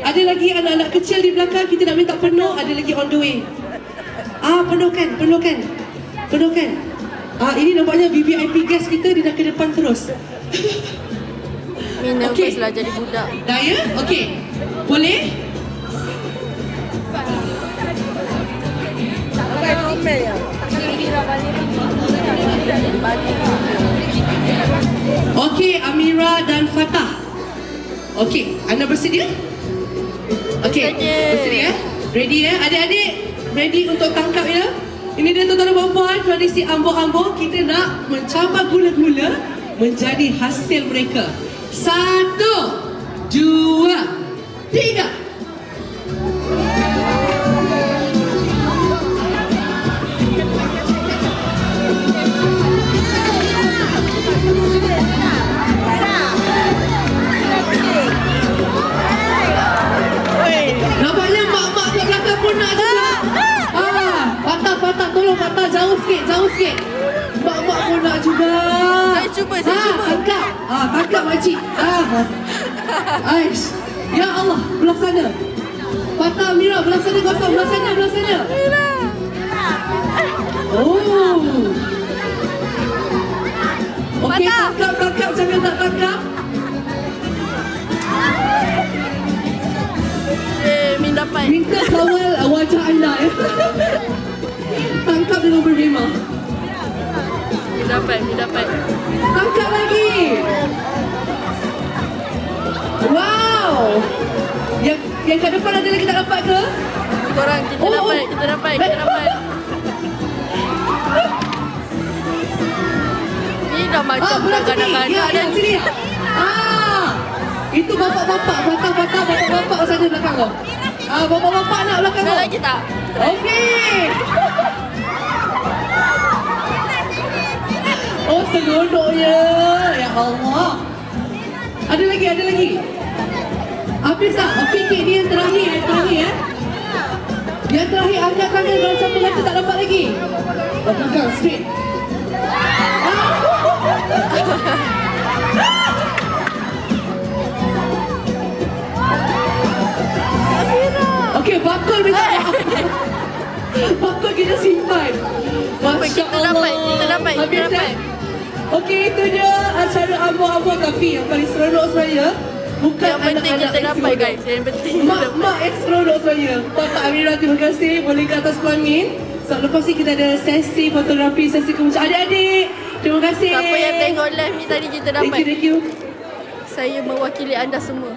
Ada lagi anak-anak kecil di belakang kita nak minta penuh, ada lagi on the way. Ah, penuhkan, penuhkan. Penuhkan. Ah, ini nampaknya VVIP guest kita dia dah ke depan terus. Mi nervous Okey. lah jadi budak. Dah ya? Okey. Boleh? Okey, Amira dan Fatah. Okey, anda bersedia? Okey, Bersedia. bersedia? Ready ya? Adik-adik, ready untuk tangkap ya? Ini dia tuan-tuan dan puan-puan, tradisi ambo-ambo. Kita nak mencabar gula-gula menjadi hasil mereka. Satu, dua, sikit. Mak-mak pun nak juga. Saya cuba, saya ah, cuba. Tangkap. Ah, tangkap makcik. Ah. Aish. Ya Allah, belah sana. Patah Mira, belah sana kosong, belah sana, belah sana. Oh. Okey, tangkap, tangkap, jangan tak tangkap. Eh, Mi dapat. Minta kawal wajah anda ya. Tangkap dengan berhema. Dapat, Mi dapat. Tangkap lagi. Wow. Yang yang kat depan ada lagi tak dapat ke? Korang, kita Oh, dapat, oh. kita dapat, kita dapat. Ni dah macam Ah, sini. kanak-kanak Ya, sini. Ah. Itu bapak-bapak, bapak-bapak, bapak-bapak sana belakang kau. Ah, bapak-bapak nak belakang Ada kau. lagi tak? Okey. Oh, selonoknya. Ya Allah. Ada lagi, ada lagi. Habis tak? Okey, okay, ni yang terakhir, yang terakhir ya. Yang terakhir, angkat tangan kalau siapa rasa tak dapat lagi. Belakang, straight. Okey, bakul minta maaf. bakul kita simpan. Masya Kita dapat, kita dapat, kita Habis, dapat. Okey, itu dia acara abo-abo tapi yang paling seronok sebenarnya bukan Yang penting kita yang dapat guys. Yang penting kita dapat. Mak-mak yang seronok sebenarnya. Bapak Amira, terima kasih. Boleh ke atas pelamin. So, lepas ni kita ada sesi fotografi, sesi kemuncak. Adik-adik, terima kasih. Siapa yang tengok live ni tadi kita Thank dapat. you, thank you. Saya mewakili anda semua.